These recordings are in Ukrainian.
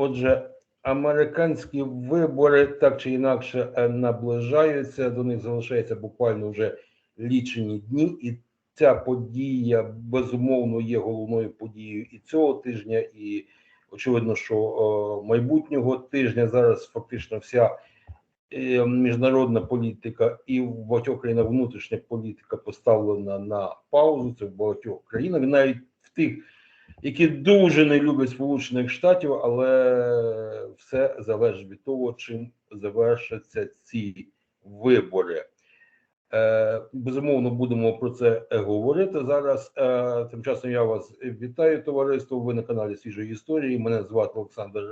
Отже, американські вибори так чи інакше е, наближаються. До них залишається буквально вже лічені дні, і ця подія безумовно є головною подією і цього тижня, і очевидно, що е, майбутнього тижня зараз фактично вся е, міжнародна політика і в багатьох країнах внутрішня політика поставлена на паузу. Це в багатьох країнах, навіть в тих, які дуже не люблять Сполучених Штатів, але все залежить від того, чим завершаться ці вибори. Е, безумовно, будемо про це говорити зараз. Е, тим часом я вас вітаю, товариство. Ви на каналі Свіжої історії. Мене звати Олександр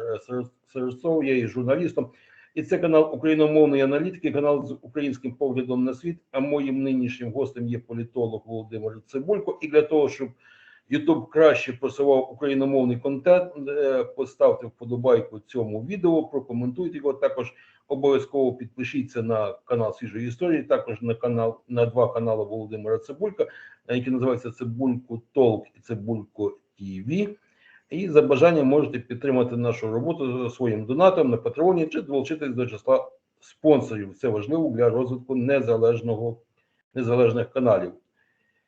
Серцов, я є журналістом. І це канал україномовної аналітики, канал з українським поглядом на світ. А моїм нинішнім гостем є політолог Володимир Цибулько. І для того, щоб YouTube краще просував україномовний контент, е, поставте вподобайку цьому відео, прокоментуйте його. Також обов'язково підпишіться на канал свіжої історії, також на канал на два канали Володимира Цибулька, які називаються Цибулько Толк і Цибулько ТВ. І за бажанням можете підтримати нашу роботу своїм донатом на патреоні чи долучитись до числа спонсорів. Це важливо для розвитку незалежного незалежних каналів.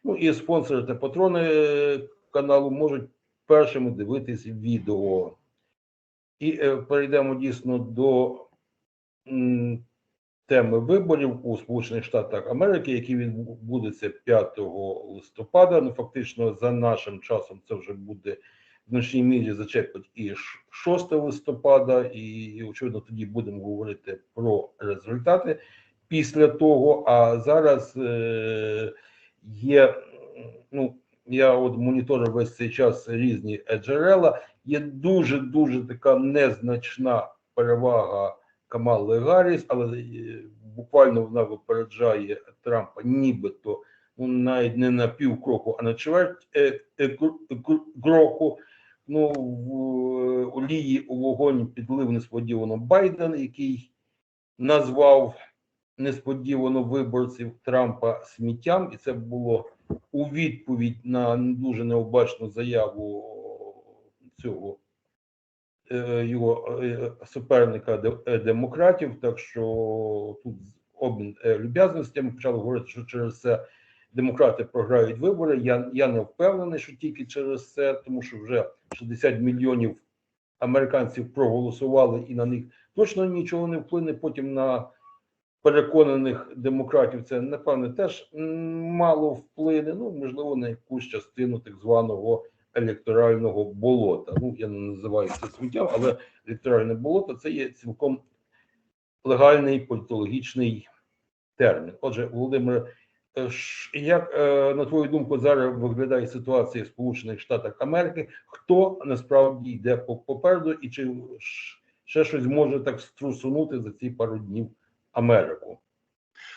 Ну і спонсори та патрони каналу можуть першими дивитись відео. І е, перейдемо дійсно до м, теми виборів у Сполучених Штатах Америки, які відбудуться 5 листопада. Ну, фактично, за нашим часом це вже буде в значній мірі зачепить і 6 листопада, і очевидно тоді будемо говорити про результати після того. А зараз е, є, ну я от моніторив весь цей час різні джерела. Є дуже дуже така незначна перевага Камали Гарріс, але е, буквально вона випереджає Трампа, нібито ну навіть не на пів кроку, а на чверть е, е, кр- кр- кроку. Ну в олії у вогонь підлив несподівано Байден, який назвав несподівано виборців Трампа сміттям, і це було у відповідь на дуже необачну заяву цього е, його е, суперника е, демократів. Так що тут обмін люб'язностями почали говорити, що через це демократи програють вибори. Я, я не впевнений, що тільки через це, тому що вже 60 мільйонів американців проголосували, і на них точно нічого не вплине. Потім на переконаних демократів це напевне теж мало вплине. Ну можливо, на якусь частину так званого електорального болота. Ну я не називаю це сміттям, але електоральне болото це є цілком легальний політологічний термін. Отже, Володимир, е, як е, на твою думку зараз виглядає ситуація в Сполучених Штатах Америки? Хто насправді йде по- попереду, і чи ще щось може так струсунути за ці пару днів Америку?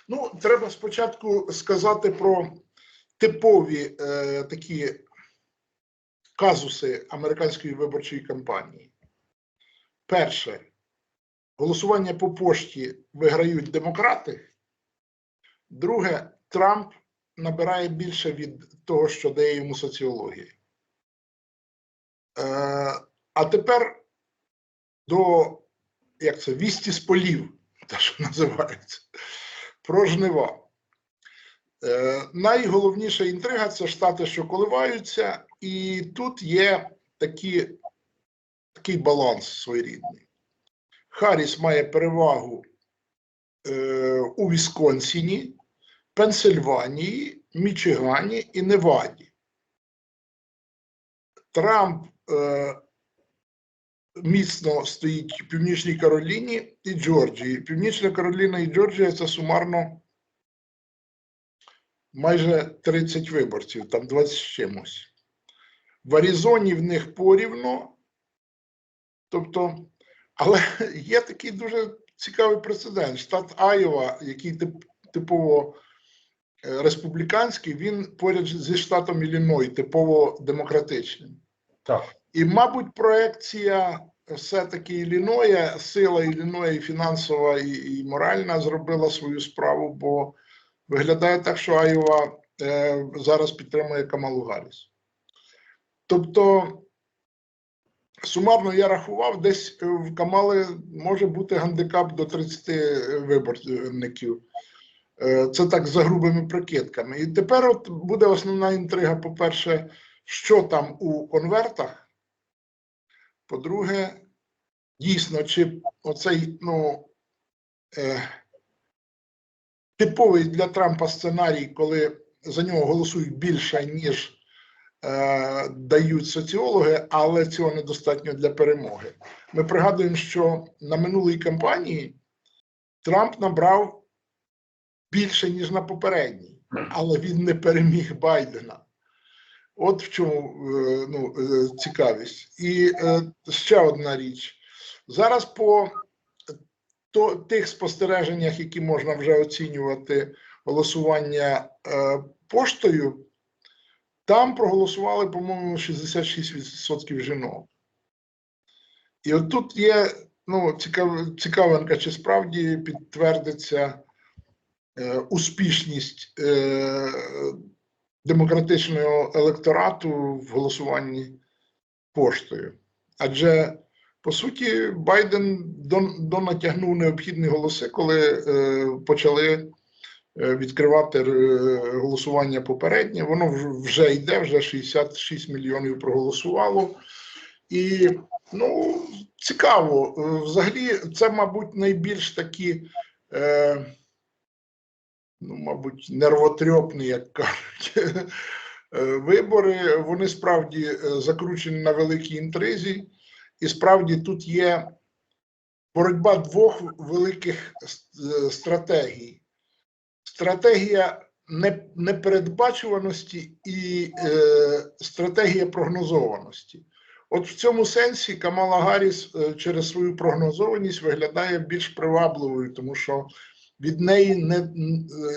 Ну, треба спочатку сказати про типові е, такі казуси американської виборчої кампанії. Перше, голосування по пошті виграють демократи. Друге, Трамп набирає більше від того, що дає йому соціологія. Е, а тепер до як це, вісті з полів, те, що називається про жнива. Е, найголовніша інтрига це штати, що коливаються, і тут є такі, такий баланс своєрідний. Харріс має перевагу е, у Вісконсіні, Пенсильванії, Мічигані і Неваді. Трамп е, міцно стоїть Північній Кароліні і Джорджії. Північна Кароліна і Джорджія це сумарно майже 30 виборців, там 20 з чимось. В Аризоні в них порівно. Тобто, але є такий дуже цікавий прецедент. Штат Айова, який тип, типово е, республіканський, він поряд зі штатом Ілліной, типово демократичним. Так. І, мабуть, проекція все-таки Ілліноя, сила Ілліноя і фінансова і, і моральна зробила свою справу, бо виглядає так, що Айова е, зараз підтримує Камалу Гарріс. Тобто сумарно я рахував, десь е, в Камали може бути гандикап до 30 виборників. Е, Це так за грубими прикидками. І тепер от буде основна інтрига: по-перше, що там у конвертах. По-друге, дійсно, чи оцей ну, е, типовий для Трампа сценарій, коли за нього голосують більше, ніж е, дають соціологи, але цього недостатньо для перемоги. Ми пригадуємо, що на минулій кампанії Трамп набрав більше, ніж на попередній, але він не переміг Байдена. От в чому е, ну, е, цікавість. І е, ще одна річ. Зараз по то, тих спостереженнях, які можна вже оцінювати голосування поштою, там проголосували, по-моєму, 66% жінок. І от тут є ну, цікав, цікавинка, чи справді підтвердиться е, успішність е, демократичного електорату в голосуванні поштою. Адже, по суті, Байден донатягнув необхідні голоси, коли е, почали е, відкривати е, голосування попереднє. Воно вж- вже йде, вже 66 мільйонів проголосувало. І ну, цікаво. Е, Взагалі, це, мабуть, найбільш такі, е, ну, мабуть, нервотрьопні, як кажуть, е, вибори. Вони справді е, закручені на великій інтризі. І справді тут є боротьба двох великих е, стратегій. Стратегія непередбачуваності і е, стратегія прогнозованості. От в цьому сенсі Камала Гарріс через свою прогнозованість виглядає більш привабливою, тому що від неї не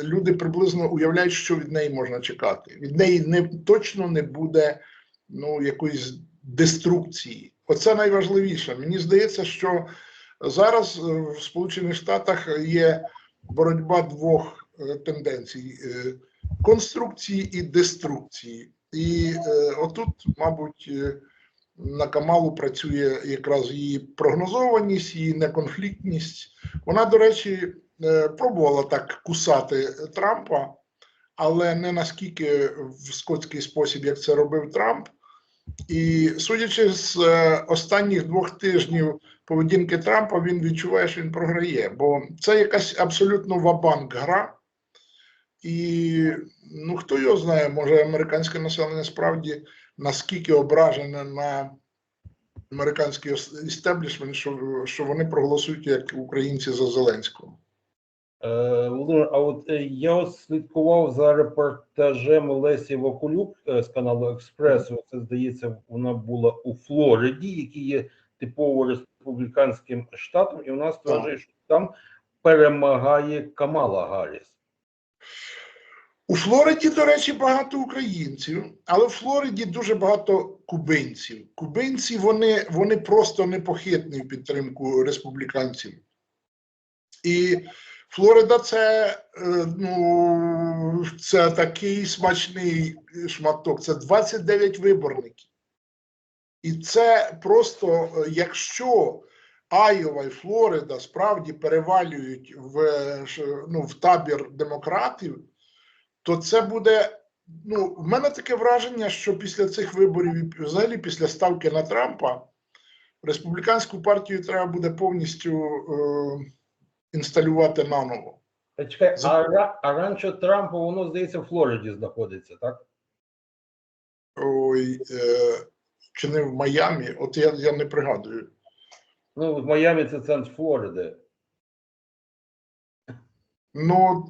люди приблизно уявляють, що від неї можна чекати. Від неї не точно не буде ну, якоїсь деструкції. Оце найважливіше. Мені здається, що зараз е, в Сполучених Штатах є боротьба двох е, тенденцій: е, конструкції і деструкції. І отут, мабуть, на Камалу працює якраз її прогнозованість, її неконфліктність. Вона, до речі, пробувала так кусати Трампа, але не наскільки в скотський спосіб, як це робив Трамп. І судячи з е, останніх двох тижнів поведінки Трампа, він відчуває, що він програє, бо це якась абсолютно вабанк гра. І ну хто його знає, може американське населення справді наскільки ображене на американський істеблішмент, що, що вони проголосують як українці за Зеленського. Е, Володимир, а от е, я от слідкував за репортажем Лесі Вакулюк е, з каналу Експресу. Це здається, вона була у Флориді, який є типово республіканським штатом, і вона стверджує, що там перемагає Камала Гарріс. У Флориді, до речі, багато українців, але в Флориді дуже багато кубинців. Кубинці вони, вони просто непохитні в підтримку республіканців. І Флорида це, е, ну, це такий смачний шматок. Це 29 виборників. І це просто, е, якщо Айова і Флорида справді перевалюють в, ну, в табір демократів, то це буде. Ну, в мене таке враження, що після цих виборів, і взагалі після ставки на Трампа, республіканську партію треба буде повністю е, інсталювати наново. Чекай, За- а, а раніше Трампа, воно здається, в Флориді знаходиться, так? Ой, е, чи не в Майамі? От я, я не пригадую. Ну, в Майамі це центр Флориди. Ну,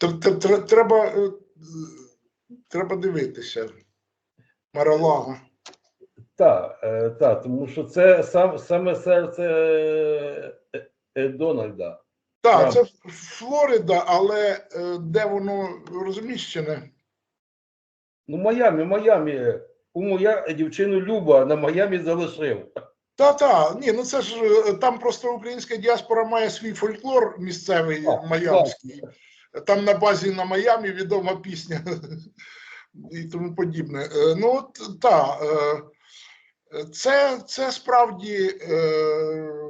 тр- треба, е, треба дивитися. Маралага. Так, е, так, тому що це сам, саме серце е, е, Дональда. Так, це Флорида, але е, де воно розміщене? Ну, Майамі, Майамі. Кому я дівчину Люба на Майамі залишив. Та, та, ні, ну це ж е, там просто українська діаспора має свій фольклор місцевий Так, майамський. Там на базі на Майамі відома пісня і тому подібне. Е, Ну, от, та, е, Це, це справді е,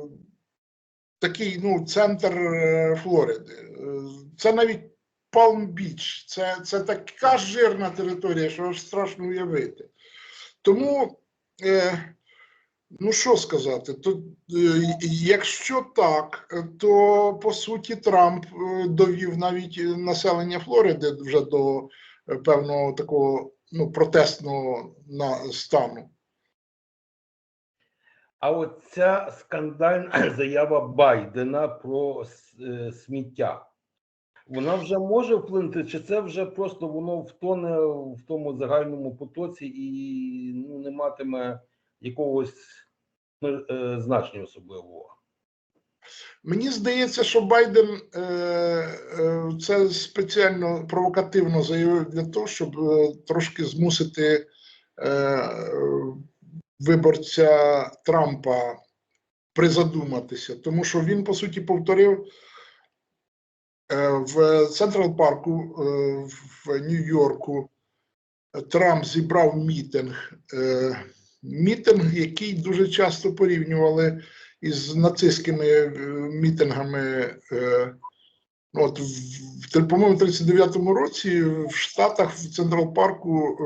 такий ну, центр е, Флориди. Е, Це навіть Палм-Біч. Це, це така жирна територія, що аж страшно уявити. Тому, е, ну що сказати, то, е, якщо так, то по суті Трамп е, довів навіть населення Флориди вже до певного такого ну, протестного на, стану. А от ця скандальна заява Байдена про е, сміття, вона вже може вплинути, чи це вже просто воно втоне в тому загальному потоці і ну, не матиме якогось ну, е, значення особливого? Мені здається, що Байден е, це спеціально провокативно заявив для того, щоб трошки змусити виборця Трампа призадуматися, тому що він, по суті, повторив е, в Централ Парку е, в Нью-Йорку. Трамп зібрав мітинг, е, мітинг, який дуже часто порівнювали із нацистськими мітингами. От, в, по-моєму, в 39-му році в Штатах в Централ Парку,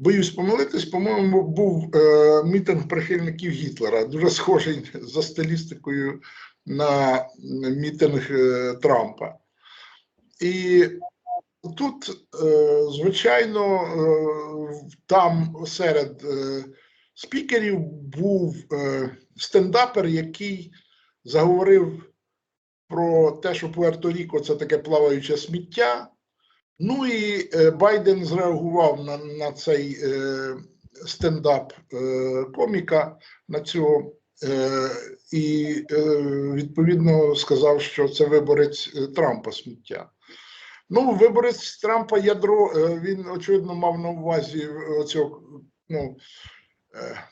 боюсь помилитись, по-моєму, був е, мітинг прихильників Гітлера, дуже схожий за стилістикою на мітинг е, Трампа. І тут, е, звичайно, е, там серед е, спікерів був е, стендапер, який заговорив про те, що Пуерто-Ріко це таке плаваюче сміття. Ну і е, Байден зреагував на, на цей е, стендап е, коміка на цього. Е, і е, відповідно сказав, що це виборець е, Трампа сміття. Ну, виборець Трампа ядро, е, він очевидно мав на увазі цього, ну, е,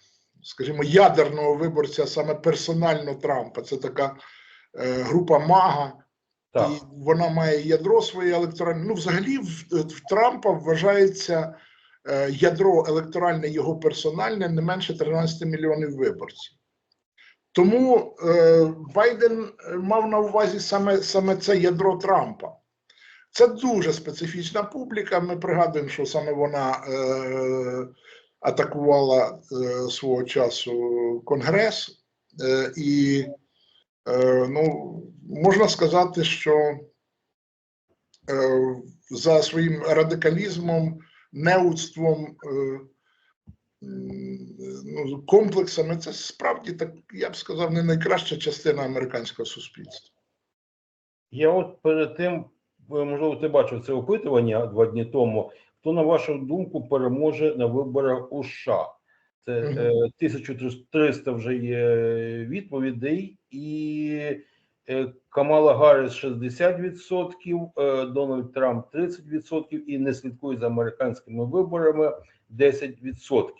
скажімо, ядерного виборця, саме персонально Трампа. Це така е, група Мага, Так, і вона має ядро своє електоральне. Ну, взагалі, в, в Трампа вважається е, ядро електоральне, його персональне, не менше 13 мільйонів виборців. Тому е, Байден мав на увазі саме, саме це ядро Трампа. Це дуже специфічна публіка. Ми пригадуємо, що саме вона е, атакувала е, свого часу Конгрес, е, і е, ну, можна сказати, що е, за своїм радикалізмом, неудством, е, ну, комплексами, це справді так, я б сказав, не найкраща частина американського суспільства. я от перед тим, е, можливо, ти бачив це опитування два дні тому. Хто, на вашу думку, переможе на виборах у США? Це е, 1300 вже є відповідей, і е, Камала Гарріс 60%, е, Дональд Трамп 30% і не слідкує за американськими виборами 10%.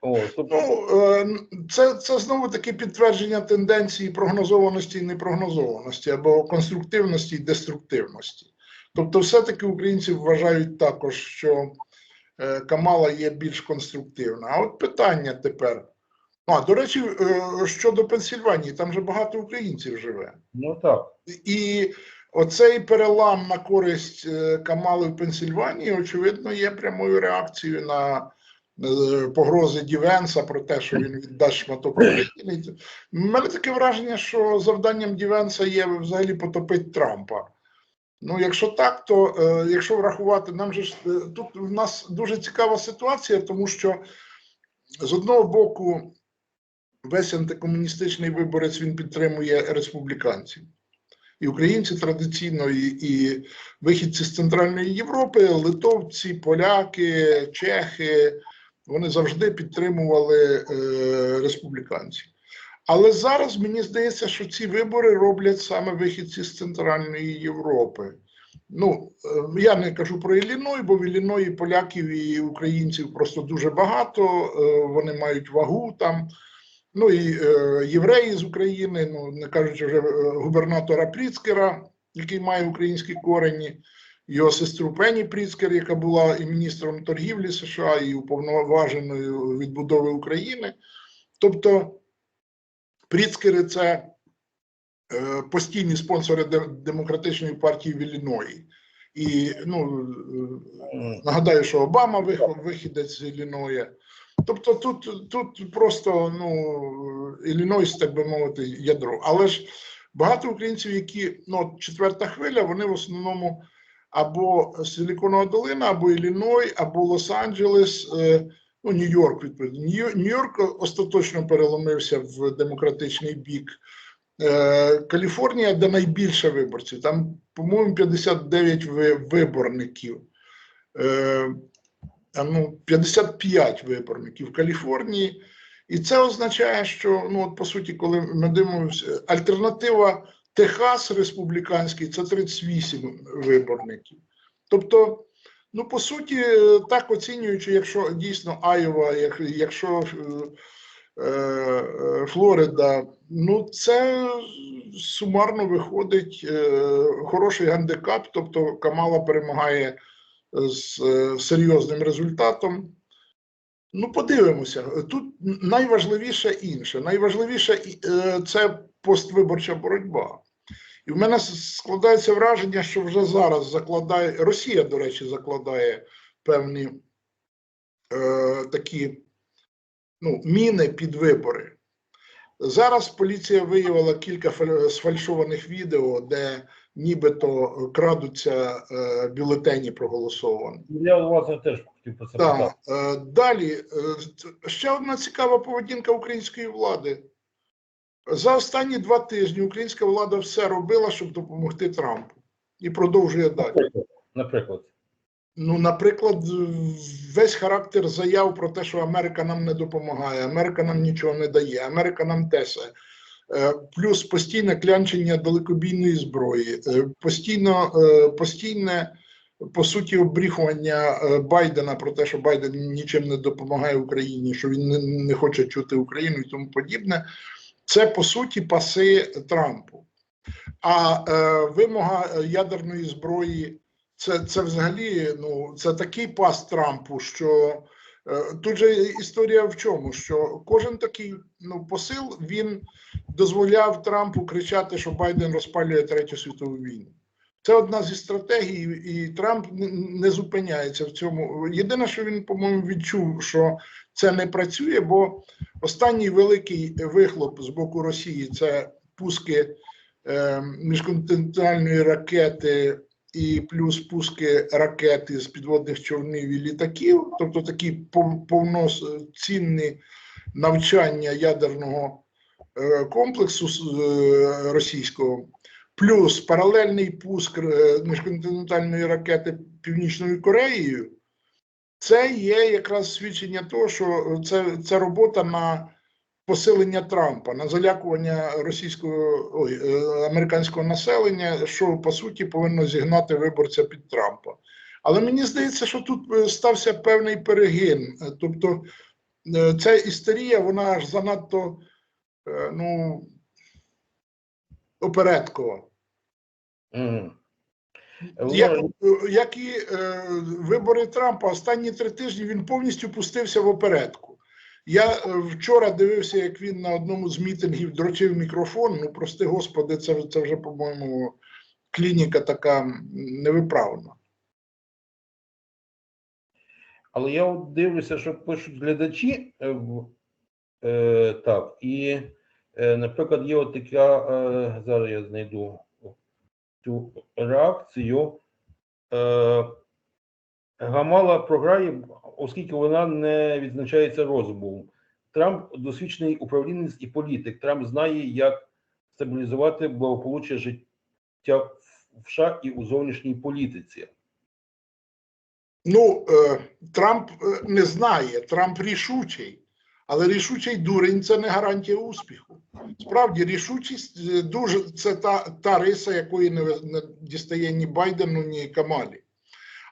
О, тобто, Ну, е, це, це знову таки підтвердження тенденції прогнозованості і непрогнозованості або конструктивності і деструктивності. Тобто, все-таки українці вважають також, що е, Камала є більш конструктивна. А от питання тепер. А, до речі, е, щодо Пенсільванії, там же багато українців живе. ну так. І оцей перелам на користь е, Камали в Пенсільванії, очевидно, є прямою реакцією на е, погрози Дівенса про те, що він віддасть шматок України. У мене таке враження, що завданням Дівенса є взагалі потопити Трампа. Ну, якщо так, то е, якщо врахувати, нам же ж е, тут в нас дуже цікава ситуація, тому що з одного боку весь антикомуністичний виборець він підтримує республіканців. І українці традиційно, і, і вихідці з Центральної Європи, литовці, поляки, чехи, вони завжди підтримували е, республіканців. Але зараз мені здається, що ці вибори роблять саме вихідці з Центральної Європи. Ну, е, я не кажу про Ілліной, бо в Ілліної поляків і українців просто дуже багато, е, вони мають вагу там. Ну і е, євреї з України, ну не кажучи вже губернатора Пріцкера, який має українські корені, його сестру Пенні Пріцкер, яка була і міністром торгівлі США, і уповноваженою відбудови України. Тобто Пріцкери це постійні спонсори демократичної партії в Ілліної. І ну, нагадаю, що Обама вих- вихідець з Ілліноя. Тобто тут, тут просто ну, Іллінойс, так би мовити, ядро. Але ж багато українців, які ну, четверта хвиля, вони в основному або Силіконова долина, або Ілліной, або Лос-Анджелес, е, ну, Нью-Йорк, відповідно. Нью- Нью-Йорк остаточно переломився в демократичний бік. Е, Каліфорнія, де найбільше виборців, там, по-моєму, 59 ви- виборників. Е, ну, 55 виборників в Каліфорнії. І це означає, що ну, от, по суті, коли ми дивимося, альтернатива Техас республіканський це 38 виборників. Тобто, ну, по суті, е, так оцінюючи, якщо дійсно Айова, як, якщо е, е, Флорида, ну це сумарно виходить е, хороший гандикап, тобто Камала перемагає з е, серйозним результатом. Ну, подивимося. Тут найважливіше інше. Найважливіше е, це поствиборча боротьба. І в мене складається враження, що вже зараз закладає Росія, до речі, закладає певні е, такі ну, міни під вибори. Зараз поліція виявила кілька фаль- сфальшованих відео, де нібито крадуться е, бюлетені проголосовані. Я власне теж хотів про це Так, е, далі е, ще одна цікава поведінка української влади. За останні два тижні українська влада все робила, щоб допомогти Трампу, і продовжує далі. Наприклад. Ну, наприклад, весь характер заяв про те, що Америка нам не допомагає, Америка нам нічого не дає, Америка нам тесе. Е, Плюс постійне клянчення далекобійної зброї, е, постійно, е, постійне, по суті, обріхування Байдена про те, що Байден нічим не допомагає Україні, що він не, не хоче чути Україну і тому подібне. Це по суті паси Трампу. А е, вимога ядерної зброї це, це взагалі ну, це такий пас Трампу, що е, тут же історія в чому? Що кожен такий ну, посил він дозволяв Трампу кричати, що Байден розпалює третю світову війну. Це одна зі стратегій, і Трамп не зупиняється в цьому. Єдине, що він, по-моєму, відчув, що це не працює, бо останній великий вихлоп з боку Росії це пуски е, міжконтинентальної ракети і плюс пуски ракети з підводних човнів і літаків, тобто такі повноцінні навчання ядерного е, комплексу е, російського, плюс паралельний пуск е, міжконтинентальної ракети Північною Кореєю. Це є якраз свідчення того, що це, це робота на посилення Трампа, на залякування російського ой, е, американського населення, що по суті повинно зігнати виборця під Трампа. Але мені здається, що тут е, стався певний перегин. Тобто ця істерія, вона аж занадто ну, опередкова. Мгм. Як, як і е, вибори Трампа, останні три тижні він повністю пустився в опередку. Я е, вчора дивився, як він на одному з мітингів дрочив мікрофон. Ну, прости господи, це, це вже, по-моєму, клініка така невиправна. Але я от дивлюся, що пишуть глядачі. е, Е, так, і, наприклад, є от така, е, зараз я знайду цю реакцію. Е, Гамала програє, оскільки вона не відзначається розумом. Трамп досвідчений управлінець і політик. Трамп знає, як стабілізувати благополуччя життя в США і у зовнішній політиці. Ну, е, Трамп е, не знає, Трамп рішучий, але рішучий дурень це не гарантія успіху. Справді, рішучість е, дуже це та, та риса, якої не, не дістає ні Байдену, ні Камалі.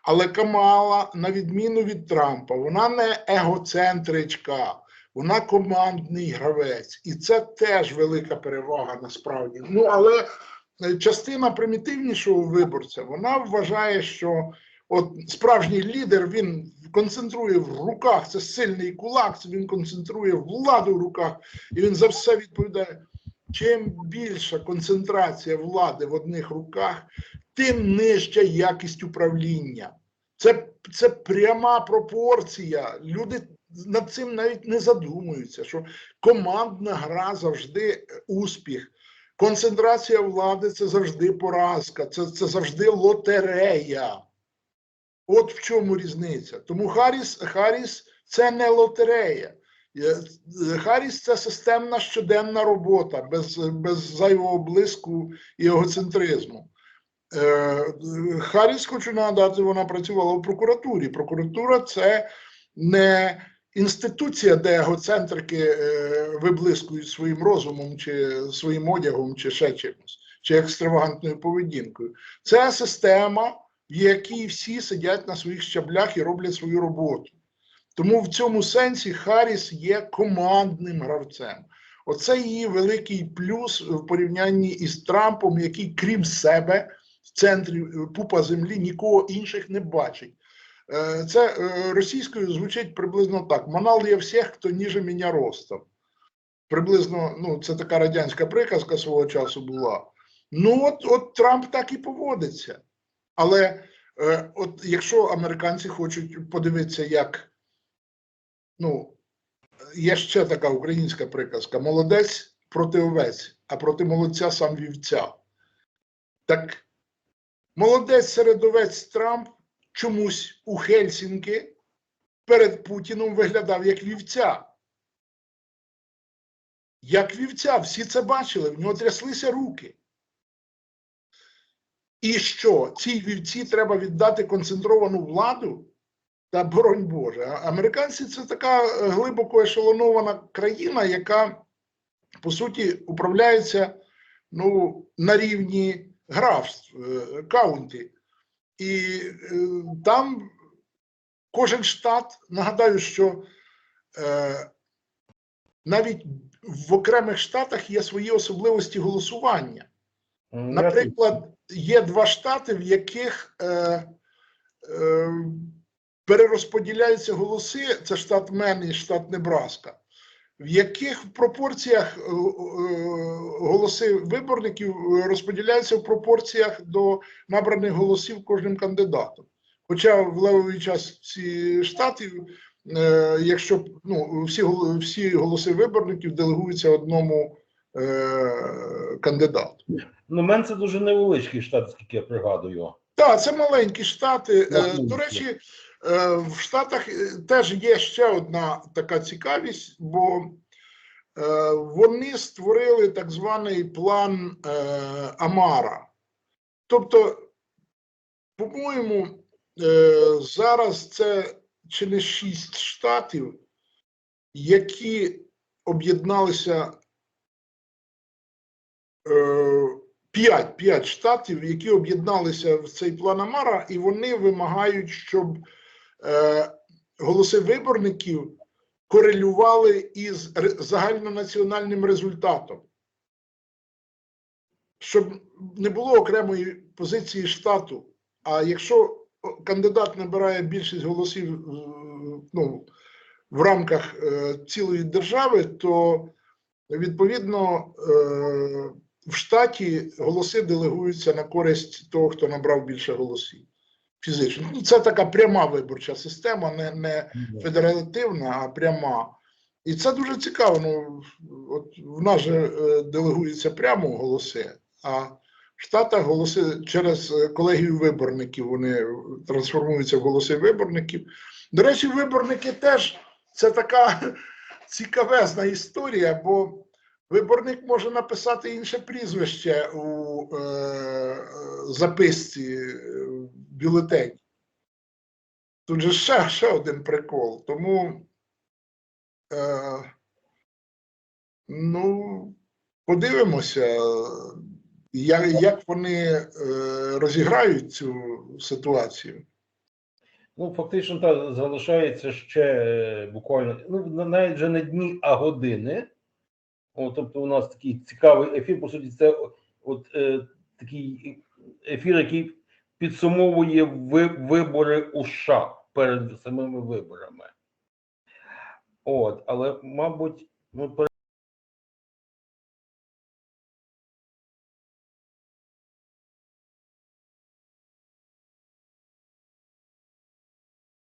Але Камала, на відміну від Трампа, вона не егоцентричка, вона командний гравець. І це теж велика перевага насправді. Ну, але е, частина примітивнішого виборця вона вважає, що от справжній лідер він концентрує в руках, це сильний кулак, він концентрує владу в руках, і він за все відповідає. Чим більша концентрація влади в одних руках, тим нижча якість управління. Це, це пряма пропорція. Люди над цим навіть не задумуються, що командна гра завжди успіх. Концентрація влади це завжди поразка, це, це завжди лотерея. От в чому різниця. Тому Харріс, Харріс це не лотерея. Е, е, це системна щоденна робота без, без зайвого блиску і егоцентризму. Е, Харріс, хочу нагадати, вона працювала в прокуратурі. Прокуратура це не інституція, де егоцентрики виблискують своїм розумом, чи своїм одягом, чи ще чимось, чи екстравагантною поведінкою. Це система, в якій всі сидять на своїх щаблях і роблять свою роботу. Тому в цьому сенсі Харріс є командним гравцем. Оце її великий плюс в порівнянні із Трампом, який, крім себе, в центрі е, пупа землі нікого інших не бачить. Е, Це е, російською звучить приблизно так: манал я всіх, хто ніже мене ростом. Приблизно, ну, це така радянська приказка свого часу була. Ну, от, от Трамп так і поводиться. Але е, от якщо американці хочуть подивитися, як ну, є ще така українська приказка: молодець проти овець, а проти молодця сам вівця. Так молодець серед овець Трамп чомусь у Хельсінки перед Путіном виглядав як вівця. Як вівця, всі це бачили, в нього тряслися руки. І що? Цій вівці треба віддати концентровану владу? Та боронь Боже. Американці це така глибоко ешелонована країна, яка, по суті, управляється ну, на рівні графств, е, каунті. І е, там кожен штат, нагадаю, що е, навіть в окремих штатах є свої особливості голосування. Наприклад, є два штати, в яких е, е, перерозподіляються голоси: це штат Мен і штат Небраска, в яких пропорціях е, е, голоси виборників е, розподіляються в пропорціях до набраних голосів кожним кандидатом. Хоча в час ці штати, е, якщо ну, всі, всі голоси виборників делегуються одному е, кандидату. Ну, Мен це дуже невеличкий штат, скільки я пригадую. Так, це маленькі штати. Е, Маленькі. До речі, е, в Штатах е, теж є ще одна така цікавість, бо вони створили так званий план Амара. Тобто, по-моєму, зараз це чи не шість штатів, які об'єдналися. Е, П'ять, п'ять штатів, які об'єдналися в цей план Амара, і вони вимагають, щоб е, голоси виборників корелювали із загальнонаціональним результатом. Щоб не було окремої позиції штату. А якщо кандидат набирає більшість голосів ну, в рамках е, цілої держави, то відповідно. Е, в штаті голоси делегуються на користь того, хто набрав більше голосів фізично. Ну, це така пряма виборча система, не, не федеративна, а пряма. І це дуже цікаво. Ну, от в нас же е, делегуються прямо голоси, а в Штатах голоси через колегію виборників вони трансформуються в голоси виборників. До речі, виборники теж це така цікавезна історія, бо Виборник може написати інше прізвище у е, записці е, в бюлетені. Тут же ще, ще один прикол. Тому, е, ну, подивимося, як, як вони е, розіграють цю ситуацію. Ну, фактично, та залишається ще е, буквально, ну, навіть вже не дні, а години. О, тобто, у нас такий цікавий ефір. По суті, це от е, такий ефір, який підсумовує ви- вибори у США перед самими виборами. От, але, мабуть, ми